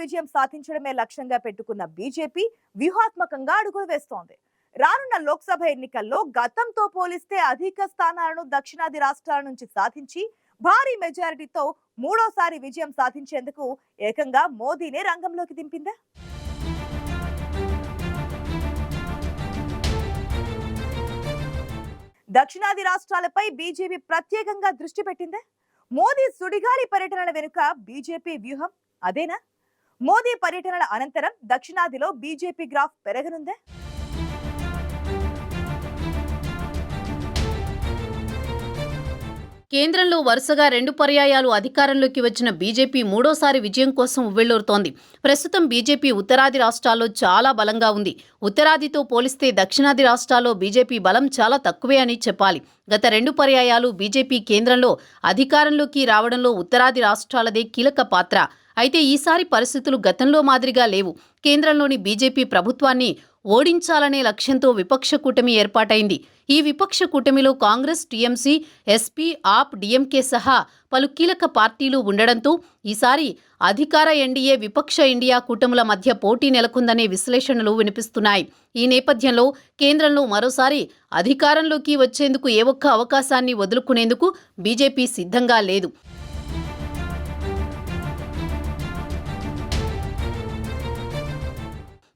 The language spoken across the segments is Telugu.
విజయం సాధించడమే లక్ష్యంగా పెట్టుకున్న బీజేపీ వ్యూహాత్మకంగా అడుగులు వేస్తోంది. రానున్న లోక్సభ ఎన్నికల్లో గతంతో పోలిస్తే అధిక స్థానాలను దక్షిణాది రాష్ట్రాల నుంచి సాధించి భారీ మెజారిటీతో మూడోసారి విజయం సాధించేందుకు ఏకంగా మోదీనే రంగంలోకి దింపిందా? దక్షిణాది రాష్ట్రాలపై బీజేపీ ప్రత్యేకంగా దృష్టి పెట్టిందే? మోదీ సుడిగాలి పర్యటనల వెనుక బీజేపీ వ్యూహం అదేనా? మోదీ పర్యటనల అనంతరం దక్షిణాదిలో బీజేపీ గ్రాఫ్ పెరగనుందే. కేంద్రంలో వరుసగా రెండు పర్యాయాలు అధికారంలోకి వచ్చిన బీజేపీ మూడోసారి విజయం కోసం ఉవ్వెళ్ళూరుతోంది ప్రస్తుతం బీజేపీ ఉత్తరాది రాష్ట్రాల్లో చాలా బలంగా ఉంది. ఉత్తరాదితో పోలిస్తే దక్షిణాది రాష్ట్రాల్లో బీజేపీ బలం చాలా తక్కువే అని చెప్పాలి. గత రెండు పర్యాయాలు బీజేపీ కేంద్రంలో అధికారంలోకి రావడంలో ఉత్తరాది రాష్ట్రాలదే కీలక పాత్ర. అయితే ఈసారి పరిస్థితులు గతంలో మాదిరిగా లేవు. కేంద్రంలోని బీజేపీ ప్రభుత్వాన్ని ఓడించాలనే లక్ష్యంతో విపక్ష కూటమి ఏర్పాటైంది. ఈ విపక్ష కూటమిలో Congress TMC SP AAP DMK సహా పలు కీలక పార్టీలు ఉండడంతో ఈసారి అధికార ఎన్డీఏ విపక్ష ఇండియా కూటముల మధ్య పోటీ నెలకొందనే విశ్లేషణలు వినిపిస్తున్నాయి. ఈ నేపథ్యంలో కేంద్రంలో మరోసారి అధికారంలోకి వచ్చేందుకు ఏ ఒక్క అవకాశాన్ని వదులుకునేందుకు బీజేపీ సిద్ధంగా లేదు.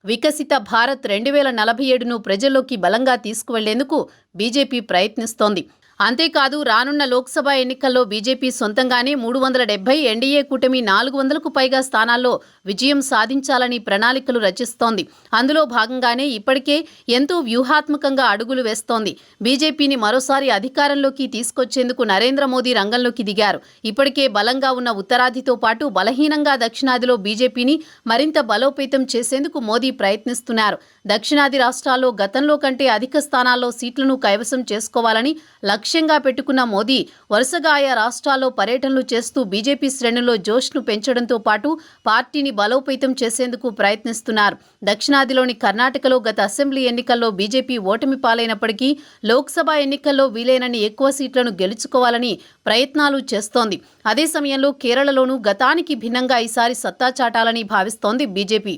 వికసిత భారత్ రెండు వేల నలభై ఏడును ప్రజల్లోకి బలంగా తీసుకువెళ్ళేందుకు బీజేపీ ప్రయత్నిస్తోంది. అంతేకాదు రానున్న లోక్సభ ఎన్నికల్లో బీజేపీ సొంతంగానే మూడు వందల డెబ్బై ఎన్డీఏ కూటమి నాలుగు వందలకు పైగా స్థానాల్లో విజయం సాధించాలని ప్రణాళికలు రచిస్తోంది. అందులో భాగంగానే ఇప్పటికే ఎంతో వ్యూహాత్మకంగా అడుగులు వేస్తోంది. బీజేపీని మరోసారి అధికారంలోకి తీసుకొచ్చేందుకు నరేంద్ర మోదీ రంగంలోకి దిగారు. ఇప్పటికే బలంగా ఉన్న ఉత్తరాదితో పాటు బలహీనంగా దక్షిణాదిలో బీజేపీని మరింత బలోపేతం చేసేందుకు మోదీ ప్రయత్నిస్తున్నారు. దక్షిణాది రాష్ట్రాల్లో గతంలో కంటే అధిక స్థానాల్లో సీట్లను కైవసం చేసుకోవాలని లక్ష్యంగా పెట్టుకున్న మోదీ వరుసగా ఆయా రాష్ట్రాల్లో పర్యటనలు చేస్తూ బీజేపీ శ్రేణుల్లో జోష్ను పెంచడంతో పాటు పార్టీని బలోపేతం చేసేందుకు ప్రయత్నిస్తున్నారు. దక్షిణాదిలోని కర్ణాటకలో గత అసెంబ్లీ ఎన్నికల్లో బీజేపీ ఓటమి పాలైనప్పటికీ లోక్సభ ఎన్నికల్లో వీలైనన్ని ఎక్కువ సీట్లను గెలుచుకోవాలని ప్రయత్నాలు చేస్తోంది. అదే సమయంలో కేరళలోనూ గతానికి భిన్నంగా ఈసారి సత్తా చాటాలని భావిస్తోంది బీజేపీ.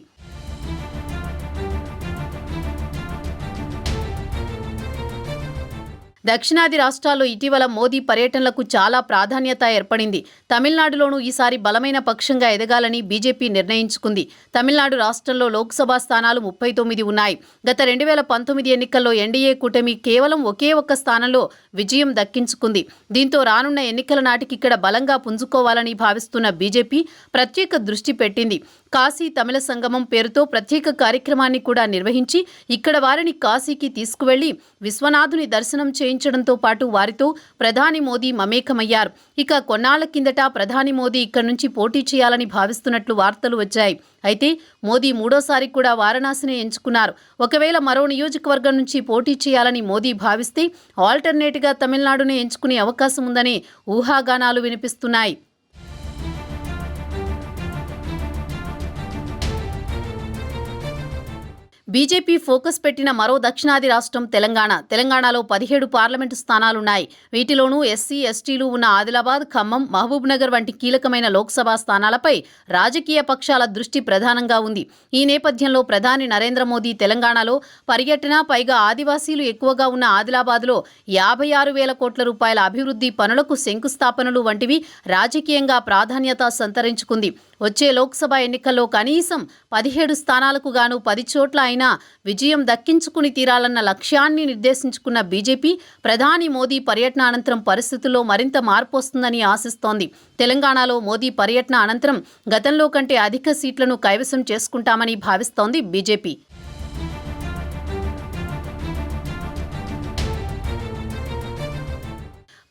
దక్షిణాది రాష్ట్రాల్లో ఇటీవల మోదీ పర్యటనలకు చాలా ప్రాధాన్యత ఏర్పడింది. తమిళనాడులోనూ ఈసారి బలమైన పక్షంగా ఎదగాలని బీజేపీ నిర్ణయించుకుంది. తమిళనాడు రాష్ట్రంలో లోక్సభ స్థానాలు ముప్పై తొమ్మిది ఉన్నాయి. గత రెండు వేల పంతొమ్మిది ఎన్నికల్లో ఎన్డీఏ కూటమి కేవలం ఒకే ఒక్క స్థానంలో విజయం దక్కించుకుంది. దీంతో రానున్న ఎన్నికల నాటికి ఇక్కడ బలంగా పుంజుకోవాలని భావిస్తున్న బీజేపీ ప్రత్యేక దృష్టి పెట్టింది. కాశీ తమిళ సంగమం పేరుతో ప్రత్యేక కార్యక్రమాన్ని కూడా నిర్వహించి ఇక్కడ వారిని కాశీకి తీసుకువెళ్ళి విశ్వనాథుని దర్శనం చేయించడంతో పాటు వారితో ప్రధాని మోదీ మమేకమయ్యారు. ఇక కొన్నాళ్ళ కిందట ప్రధాని మోదీ ఇక్కడి నుంచి పోటీ చేయాలని భావిస్తున్నట్లు వార్తలు వచ్చాయి. అయితే మోదీ మూడోసారి కూడా వారణాసిని ఎంచుకున్నారు. ఒకవేళ మరో నియోజకవర్గం నుంచి పోటీ చేయాలని మోదీ భావిస్తే ఆల్టర్నేట్గా తమిళనాడునే ఎంచుకునే అవకాశం ఉందనే ఊహాగానాలు వినిపిస్తున్నాయి. బీజేపీ ఫోకస్ పెట్టిన మరో దక్షిణాది రాష్ట్రం తెలంగాణ. తెలంగాణలో పదిహేడు పార్లమెంటు స్థానాలున్నాయి. వీటిలోనూ ఎస్సీ ఎస్టీలు ఉన్న ఆదిలాబాద్ ఖమ్మం మహబూబ్నగర్ వంటి కీలకమైన లోక్సభ స్థానాలపై రాజకీయ పక్షాల దృష్టి ప్రధానంగా ఉంది. ఈ నేపథ్యంలో ప్రధాని నరేంద్ర మోదీ తెలంగాణలో పర్యటన పైగా ఆదివాసీలు ఎక్కువగా ఉన్న ఆదిలాబాద్లో యాభై ఆరు వేల కోట్ల రూపాయల అభివృద్ధి పనులకు శంకుస్థాపనలు వంటివి రాజకీయంగా ప్రాధాన్యత సంతరించుకుంది. వచ్చే లోక్సభ ఎన్నికల్లో కనీసం పదిహేడు స్థానాలకు గాను పది చోట్ల అయినా విజయం దక్కించుకుని తీరాలన్న లక్ష్యాన్ని నిర్దేశించుకున్న బీజేపీ ప్రధాని మోదీ పర్యటన అనంతరం పరిస్థితుల్లో మరింత మార్పు వస్తుందని ఆశిస్తోంది. తెలంగాణలో మోదీ పర్యటన అనంతరం గతంలో కంటే అధిక సీట్లను కైవసం చేసుకుంటామని భావిస్తోంది బీజేపీ.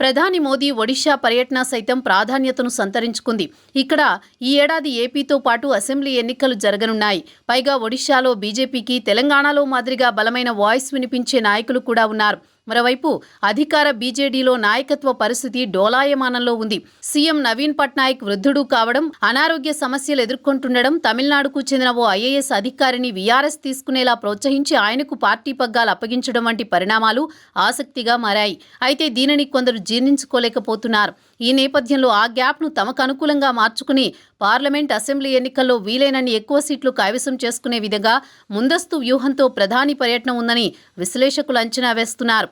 ప్రధాని మోదీ ఒడిషా పర్యటన సైతం ప్రాధాన్యతను సంతరించుకుంది. ఇక్కడ ఈ ఏడాది ఏపీతో పాటు అసెంబ్లీ ఎన్నికలు జరగనున్నాయి. పైగా ఒడిషాలో బీజేపీకి తెలంగాణలో మాదిరిగా బలమైన వాయిస్ వినిపించే నాయకులు కూడా ఉన్నారు. మరోవైపు అధికార బీజేడీలో నాయకత్వ పరిస్థితి డోలాయమానంలో ఉంది. సీఎం నవీన్ పట్నాయక్ వృద్ధుడు కావడం అనారోగ్య సమస్యలు ఎదుర్కొంటుండడం తమిళనాడుకు చెందిన ఓ ఐఏఎస్ అధికారిని వీఆర్ఎస్ తీసుకునేలా ప్రోత్సహించి ఆయనకు పార్టీ పగ్గాలు అప్పగించడం వంటి పరిణామాలు ఆసక్తిగా మారాయి. అయితే దీనిని కొందరు జీర్ణించుకోలేకపోతున్నారు. ఈ నేపథ్యంలో ఆ గ్యాప్ను తమకు అనుకూలంగా మార్చుకుని పార్లమెంట్ అసెంబ్లీ ఎన్నికల్లో వీలైనన్ని ఎక్కువ సీట్లు కైవసం చేసుకునే విధంగా ముందస్తు వ్యూహంతో ప్రధాని పర్యటన ఉందని విశ్లేషకులు అంచనా వేస్తున్నారు.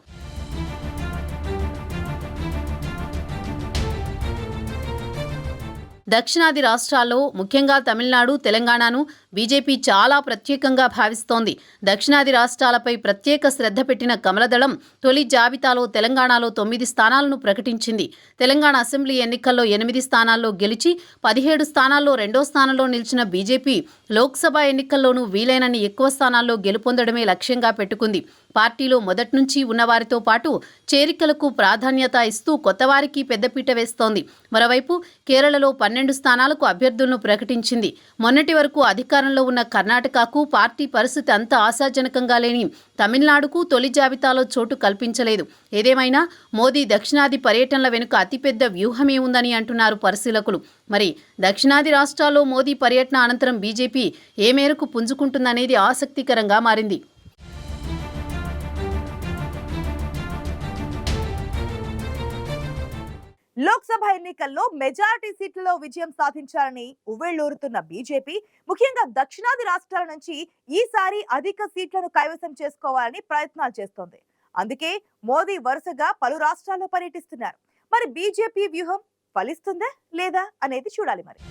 దక్షిణాది రాష్ట్రాల్లో ముఖ్యంగా తమిళనాడు తెలంగాణను బీజేపీ చాలా ప్రత్యేకంగా భావిస్తోంది. దక్షిణాది రాష్ట్రాలపై ప్రత్యేక శ్రద్ధ పెట్టిన కమలదళం తొలి జాబితాలో తెలంగాణలో తొమ్మిది స్థానాలను ప్రకటించింది. తెలంగాణ అసెంబ్లీ ఎన్నికల్లో ఎనిమిది స్థానాల్లో గెలిచి పదిహేడు స్థానాల్లో రెండో స్థానంలో నిలిచిన బీజేపీ లోక్సభ ఎన్నికల్లోనూ వీలైనన్ని ఎక్కువ స్థానాల్లో గెలుపొందడమే లక్ష్యంగా పెట్టుకుంది. పార్టీలో మొదటి నుంచి ఉన్నవారితో పాటు చేరికలకు ప్రాధాన్యత ఇస్తూ కొత్తవారికి పెద్దపీట వేస్తోంది. మరోవైపు కేరళలో పన్నెండు స్థానాలకు అభ్యర్థులను ప్రకటించింది. మొన్నటి వరకు అధికారంలో ఉన్న కర్ణాటకకు పార్టీ పరిస్థితి అంత ఆశాజనకంగా లేని తమిళనాడుకు తొలి జాబితాలో చోటు కల్పించలేదు. ఏదేమైనా మోదీ దక్షిణాది పర్యటనల వెనుక అతిపెద్ద వ్యూహమే ఉందని అంటున్నారు పరిశీలకులు. మరి దక్షిణాది రాష్ట్రాల్లో మోదీ పర్యటన అనంతరం బీజేపీ ఏ మేరకు పుంజుకుంటుందనేది ఆసక్తికరంగా మారింది. లోక్సభ ఎన్నికల్లో మెజారిటీ సీట్లలో విజయం సాధించాలని ఉవ్వెళ్ళూరుతున్న బీజేపీ ముఖ్యంగా దక్షిణాది రాష్ట్రాల నుంచి ఈసారి అధిక సీట్లను కైవసం చేసుకోవాలని ప్రయత్నాలు చేస్తోంది. అందుకే మోదీ వరుసగా పలు రాష్ట్రాల్లో పర్యటిస్తున్నారు. మరి బీజేపీ వ్యూహం ఫలిస్తుందా లేదా అనేది చూడాలి మరి.